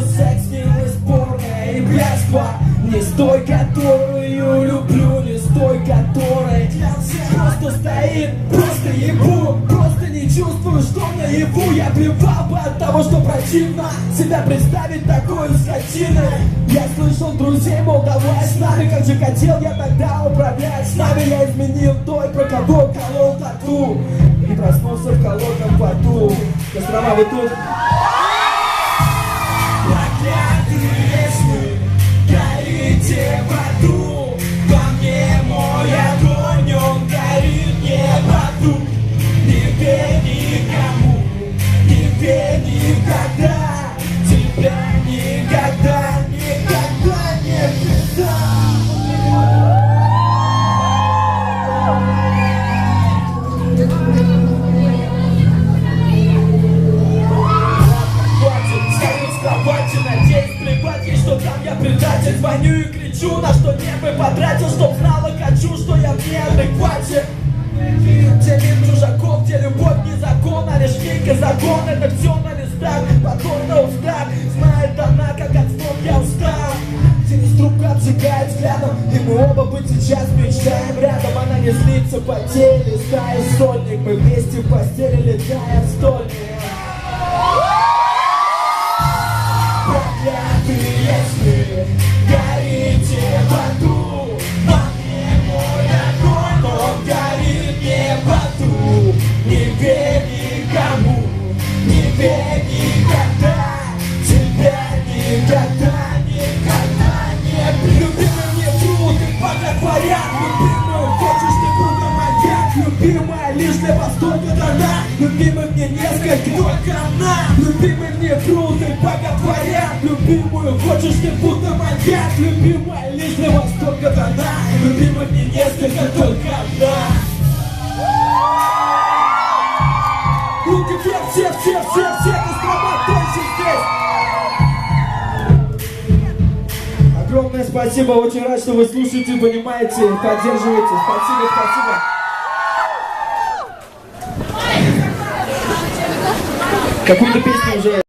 секс не бесспорная и блядства Не с той, которую люблю, не с той, которой. Просто стоит, просто ебу Просто не чувствую, что наяву. Я плевал бы от того, что противно Себя представить такой скотиной. Я слышал друзей, мол, давай с нами Как же хотел я тогда управлять. С нами Я изменил той, про кого колол тату. И проснулся в холодном поту. Кострома, вы тут? Верь никогда Тебя никогда, никогда не предатель Звоню и кричу, на что нервы потратил Чтоб знала, хочу, что я в неадеквате Где мир чужаков, где любовь не закон, а лишь фейка закон. Это все на листах, потом на устах. Знает она, как от слов я устал. Тянись трубка обжигает взглядом И мы оба быть сейчас мечтаем. Рядом Она не злится, потели, стая сольник Мы вместе в постели летаем стольник никогда Тебя никогда, никогда не Любимый мне труд и Любимый, хочешь не буду маньяк Любимая лишь для восторга дана Любимый мне несколько, только она Любимый мне труд и Любимую хочешь не будто маньяк Любимая лишь для восторга дана Любимый мне несколько, только одна все, все, все, все, Кострома точно здесь! Огромное спасибо, очень рад, что вы слушаете, понимаете, поддерживаете. Спасибо, спасибо. Какую-то песню уже